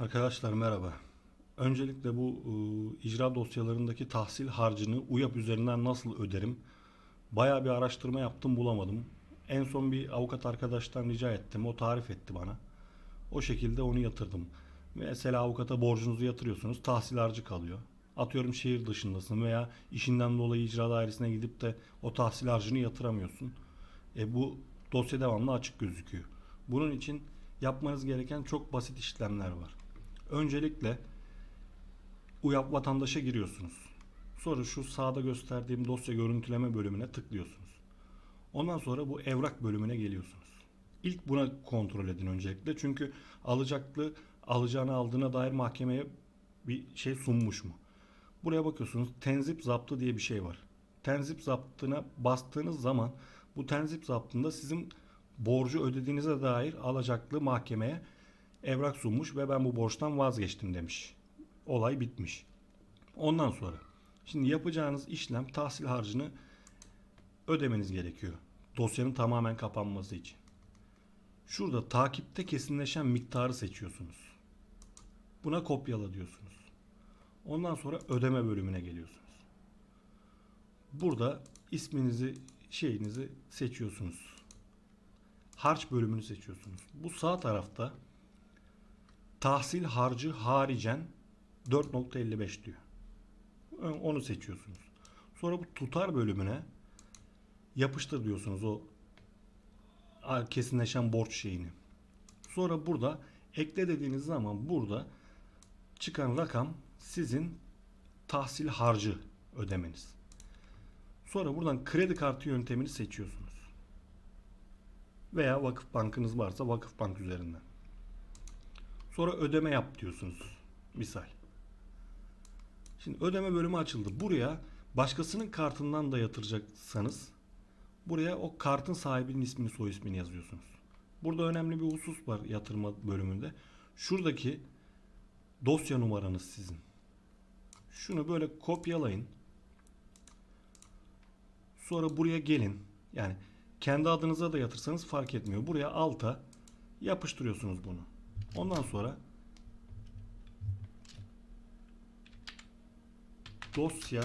Arkadaşlar merhaba. Öncelikle bu e, icra dosyalarındaki tahsil harcını UYAP üzerinden nasıl öderim? Bayağı bir araştırma yaptım bulamadım. En son bir avukat arkadaştan rica ettim. O tarif etti bana. O şekilde onu yatırdım. Mesela avukata borcunuzu yatırıyorsunuz. Tahsil harcı kalıyor. Atıyorum şehir dışındasın veya işinden dolayı icra dairesine gidip de o tahsil harcını yatıramıyorsun. E bu dosya devamlı açık gözüküyor. Bunun için yapmanız gereken çok basit işlemler var. Öncelikle UYAP vatandaşa giriyorsunuz. Sonra şu sağda gösterdiğim dosya görüntüleme bölümüne tıklıyorsunuz. Ondan sonra bu evrak bölümüne geliyorsunuz. İlk buna kontrol edin öncelikle. Çünkü alacaklı alacağını aldığına dair mahkemeye bir şey sunmuş mu? Buraya bakıyorsunuz. Tenzip zaptı diye bir şey var. Tenzip zaptına bastığınız zaman bu tenzip zaptında sizin borcu ödediğinize dair alacaklı mahkemeye evrak sunmuş ve ben bu borçtan vazgeçtim demiş. Olay bitmiş. Ondan sonra şimdi yapacağınız işlem tahsil harcını ödemeniz gerekiyor. Dosyanın tamamen kapanması için. Şurada takipte kesinleşen miktarı seçiyorsunuz. Buna kopyala diyorsunuz. Ondan sonra ödeme bölümüne geliyorsunuz. Burada isminizi, şeyinizi seçiyorsunuz. Harç bölümünü seçiyorsunuz. Bu sağ tarafta tahsil harcı haricen 4.55 diyor. Onu seçiyorsunuz. Sonra bu tutar bölümüne yapıştır diyorsunuz o kesinleşen borç şeyini. Sonra burada ekle dediğiniz zaman burada çıkan rakam sizin tahsil harcı ödemeniz. Sonra buradan kredi kartı yöntemini seçiyorsunuz. Veya vakıf bankınız varsa vakıf bank üzerinden. Sonra ödeme yap diyorsunuz. Misal. Şimdi ödeme bölümü açıldı. Buraya başkasının kartından da yatıracaksanız buraya o kartın sahibinin ismini soy ismini yazıyorsunuz. Burada önemli bir husus var yatırma bölümünde. Şuradaki dosya numaranız sizin. Şunu böyle kopyalayın. Sonra buraya gelin. Yani kendi adınıza da yatırsanız fark etmiyor. Buraya alta yapıştırıyorsunuz bunu. Ondan sonra dosya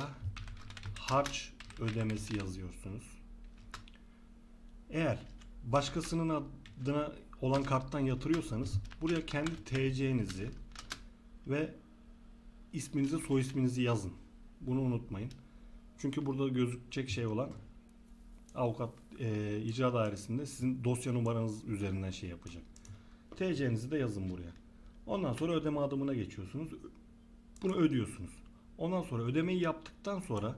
harç ödemesi yazıyorsunuz. Eğer başkasının adına olan karttan yatırıyorsanız buraya kendi TC'nizi ve isminizi soy isminizi yazın. Bunu unutmayın. Çünkü burada gözükecek şey olan avukat e, icra dairesinde sizin dosya numaranız üzerinden şey yapacak. TC'nizi de yazın buraya. Ondan sonra ödeme adımına geçiyorsunuz. Bunu ödüyorsunuz. Ondan sonra ödemeyi yaptıktan sonra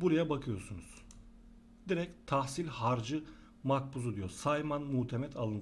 buraya bakıyorsunuz. Direkt tahsil harcı makbuzu diyor. Sayman muhtemet alıntı